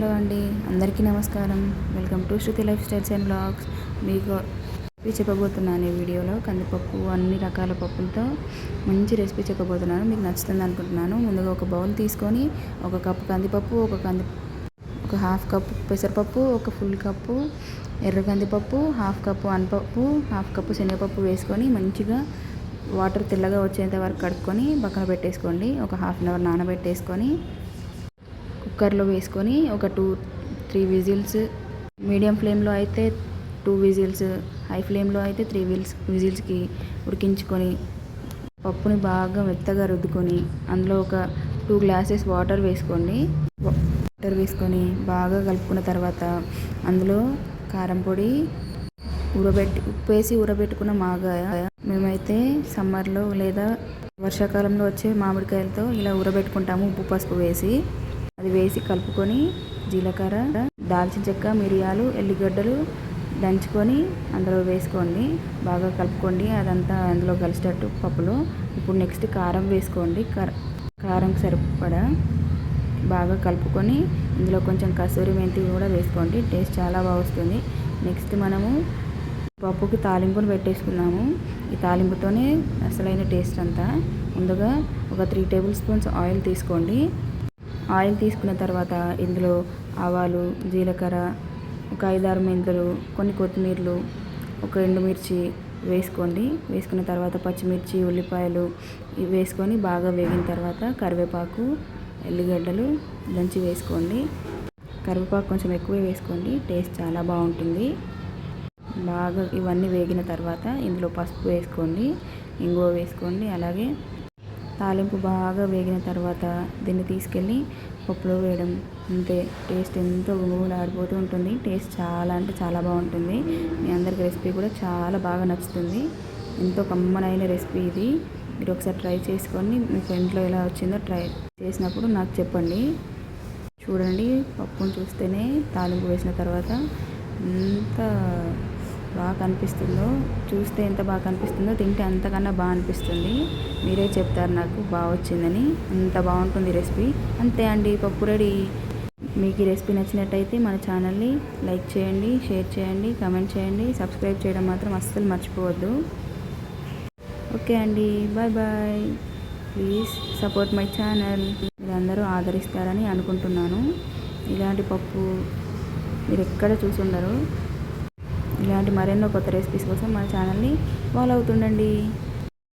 Hello అండి. అందరికీ నమస్కారం. Welcome to Shruti life styles and blogs. మీకు రెసిపీ చెప్పబోతున్నాను ఈ వీడియోలో కందిపప్పు అన్ని రకాల పప్పులతో మంచి రెసిపీ చెప్పబోతున్నాను. మీకు నచ్చుతుంది అనుకుంటున్నాను. ముందుగా ఒక బౌల్ తీసుకొని ఒక కప్పు కందిపప్పు ఒక కంది ఒక హాఫ్ కప్పు పెసరపప్పు ఒక ఫుల్ కప్పు ఎర్ర కందిపప్పు హాఫ్ కప్పు అనపప్పు హాఫ్ కప్పు శనగపప్పు వేసుకొని మంచిగా వాటర్ తెల్లగా వచ్చేంత వరకు కడుక్కొని పక్కన పెట్టేసుకోండి. ఒక హాఫ్ అన్ అవర్ నానబెట్టేసుకొని కుక్కర్లో వేసుకొని ఒక టూ త్రీ విజిల్స్ మీడియం ఫ్లేమ్లో అయితే టూ విజిల్స్ హై ఫ్లేమ్లో అయితే త్రీ విజిల్స్ విజిల్స్కి ఉడికించుకొని పప్పుని బాగా మెత్తగా రుద్దుకొని అందులో ఒక టూ గ్లాసెస్ వాటర్ వేసుకోండి. వాటర్ వేసుకొని బాగా కలుపుకున్న తర్వాత అందులో కారం పొడి ఊరబెట్టి ఉప్పు వేసి ఊరబెట్టుకున్న మాగాయ మేమైతే సమ్మర్లో లేదా వర్షాకాలంలో వచ్చే మామిడికాయలతో ఇలా ఊరబెట్టుకుంటాము. ఉప్పు పసుపు వేసి అది వేసి కలుపుకొని జీలకర్ర దాల్చిన చెక్క మిరియాలు ఎల్లిగడ్డలు దంచుకొని అందులో వేసుకోండి. బాగా కలుపుకోండి. అదంతా అందులో కలిసేటట్టు పప్పులో. ఇప్పుడు నెక్స్ట్ కారం వేసుకోండి. కారం సరిపడా బాగా కలుపుకొని ఇందులో కొంచెం కసూరి మెంతి కూడా వేసుకోండి. టేస్ట్ చాలా బాగా వస్తుంది. నెక్స్ట్ మనము పప్పుకి తాలింపును పెట్టేసుకున్నాము. ఈ తాలింపుతోనే అసలైన టేస్ట్ అంతా. ముందుగా ఒక త్రీ టేబుల్ స్పూన్స్ ఆయిల్ తీసుకోండి. ఆయిల్ తీసుకున్న తర్వాత ఇందులో ఆవాలు జీలకర్ర ఒక ఐదారు మెంతులు కొన్ని కొత్తిమీరలు ఒక ఎండుమిర్చి వేసుకోండి. వేసుకున్న తర్వాత పచ్చిమిర్చి ఉల్లిపాయలు ఇవి వేసుకొని బాగా వేగిన తర్వాత కరివేపాకు ఎల్లిగడ్డలు దంచి వేసుకోండి. కరివేపాకు కొంచెం ఎక్కువే వేసుకోండి టేస్ట్ చాలా బాగుంటుంది. బాగా ఇవన్నీ వేగిన తర్వాత ఇందులో పసుపు వేసుకోండి ఇంగువ వేసుకోండి అలాగే తాలింపు బాగా వేగిన తర్వాత దీన్ని తీసుకెళ్ళి పప్పులో వేయడం. అంతే టేస్ట్ ఎంతో ఆడిపోతూ ఉంటుంది. టేస్ట్ చాలా అంటే చాలా బాగుంటుంది. మీ అందరికి రెసిపీ కూడా చాలా బాగా నచ్చుతుంది. ఎంతో కమ్మనైన రెసిపీ ఇది. మీరు ఒకసారి ట్రై చేసుకొని మీ ఫ్రెండ్లో ఎలా వచ్చిందో ట్రై చేసినప్పుడు నాకు చెప్పండి. చూడండి పప్పును చూస్తేనే తాలింపు వేసిన తర్వాత అంత బాగా కనిపిస్తుందో చూస్తే ఎంత బాగా కనిపిస్తుందో తింటే అంతకన్నా బాగా అనిపిస్తుంది. మీరే చెప్తారు నాకు బాగా వచ్చిందని. అంత బాగుంటుంది రెసిపీ. అంతే అండి పప్పు రెడీ. మీకు ఈ రెసిపీ నచ్చినట్టయితే మన ఛానల్ని లైక్ చేయండి షేర్ చేయండి కమెంట్ చేయండి. సబ్స్క్రైబ్ చేయడం మాత్రం అస్సలు మర్చిపోవద్దు. ఓకే అండి bye bye. Please support my channel. మీరందరూ ఆదరిస్తారని అనుకుంటున్నాను. ఇలాంటి పప్పు మీరు ఎక్కడ చూసి ఉండరు ఇలాంటి మరెన్నో కొత్త రెసిపీస్ కోసం మన ఛానల్ని ఫాలో అవుతుండండి.